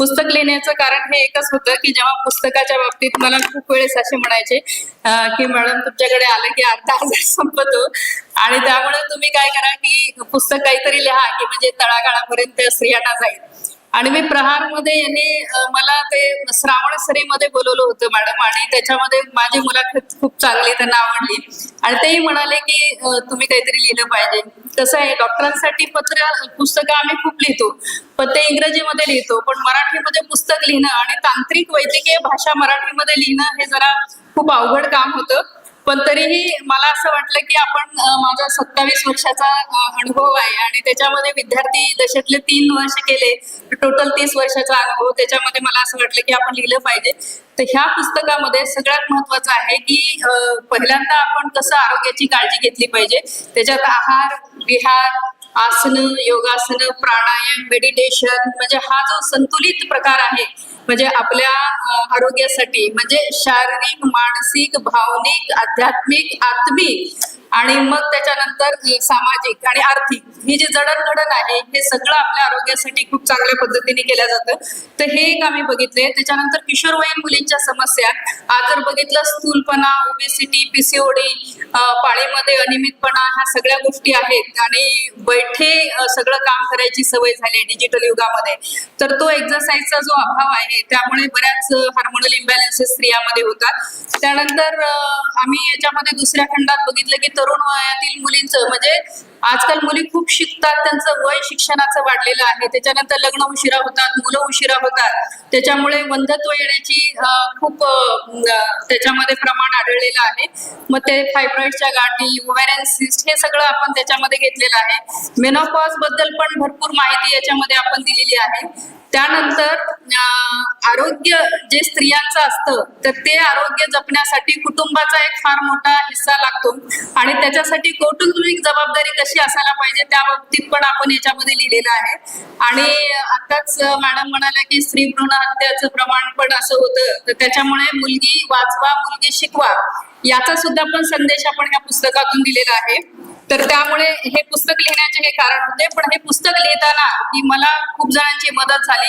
पुस्तक लिहिण्याचं कारण हे एकच होतं की जेव्हा पुस्तकाच्या बाबतीत मला खूप वेळेस असे म्हणायचे की मॅडम तुमच्याकडे आलं की अर्धा हजार संपतो. आणि त्यामुळे तुम्ही काय करा की पुस्तक काहीतरी लिहा की म्हणजे तळागाळापर्यंत स्त्रियांना जाईल. आणि मी प्रहारमध्ये यांनी मला ते श्रावण सरीमध्ये बोलवलं होतं मॅडम आणि त्याच्यामध्ये माझी मुलाखत खूप चांगली त्यांना आवडली. आणि तेही म्हणाले की तुम्ही काहीतरी लिहिलं पाहिजे. कसं आहे डॉक्टरांसाठी पत्र पुस्तकं आम्ही खूप लिहितो. पण ते इंग्रजीमध्ये लिहितो. पण मराठीमध्ये पुस्तक लिहिणं आणि तांत्रिक वैद्यकीय भाषा मराठीमध्ये लिहिणं हे जरा खूप अवघड काम होतं. पण तरीही मला असं वाटलं की आपण माझा सत्तावीस वर्षाचा अनुभव आहे आणि त्याच्यामध्ये विद्यार्थी दशेतले तीन वर्ष केले टोटल तीस वर्षाचा अनुभव त्याच्यामध्ये मला असं वाटलं की आपण लिहिलं पाहिजे. तर ह्या पुस्तकामध्ये सगळ्यात महत्वाचं आहे की पहिल्यांदा आपण कसं आरोग्याची काळजी घेतली पाहिजे त्याच्यात आहार विहार आसनं योगासनं प्राणायाम मेडिटेशन म्हणजे हा जो संतुलित प्रकार आहे म्हणजे आपल्या आरोग्यासाठी म्हणजे शारीरिक मानसिक भावनिक आध्यात्मिक आत्मिक आणि मग त्याच्यानंतर सामाजिक आणि आर्थिक ही जी जडणघडण आहे हे सगळं आपल्या आरोग्यासाठी खूप चांगल्या पद्धतीने केलं जातं. तर हे एक आम्ही बघितले त्याच्यानंतर किशोरवयीन मुलींच्या समस्या. आज जर बघितलं स्थूलपणा ओबेसिटी पीसीओडी पाळीमध्ये अनियमितपणा ह्या सगळ्या गोष्टी आहेत आणि बैठे सगळं काम करायची सवय झाली डिजिटल युगामध्ये. तर तो एक्झरसाईजचा जो अभाव आहे त्यामुळे बऱ्याच हार्मोनल इम्बॅलन्सेस स्त्रियामध्ये होतात. त्यानंतर आम्ही याच्यामध्ये दुसऱ्या खंडात बघितलं की तरुण वयातील मुलींचं म्हणजे आजकाल मुली खूप शिकतात त्यांचं वय शिक्षणाचं वाढलेलं आहे. त्याच्यानंतर लग्न उशिरा होतात मुलं उशिरा होतात. त्याच्यामुळे वंधत्व येण्याची खूप त्याच्यामध्ये प्रमाण आढळलेलं आहे. मग ते फायब्रॉइडच्या गाठी ओव्हॅरियन सिस्ट हे सगळं आपण त्याच्यामध्ये घेतलेलं आहे. मेनोपॉजबद्दल पण भरपूर माहिती याच्यामध्ये आपण दिलेली आहे. त्यानंतर आरोग्य जे स्त्रियांचं असतं तर ते आरोग्य जपण्यासाठी कुटुंबाचा एक फार मोठा हिस्सा लागतो. आणि त्याच्यासाठी कौटुंबिक जबाबदारी कशी असायला पाहिजे त्या बाबतीत पण आपण याच्यामध्ये लिहिलेलं आहे. आणि आताच मॅडम म्हणाल्या की स्त्री भ्रूण हत्याचं प्रमाण पण असं होतं तर त्याच्यामुळे मुलगी वाचवा मुलगी शिकवा याचा सुद्धा पण संदेश आपण या पुस्तकातून दिलेला आहे. तर त्यामुळे हे पुस्तक लिहिण्याचे हे कारण होते पण हे पुस्तक लिहिताना की मला खूप जणांची मदत झाली.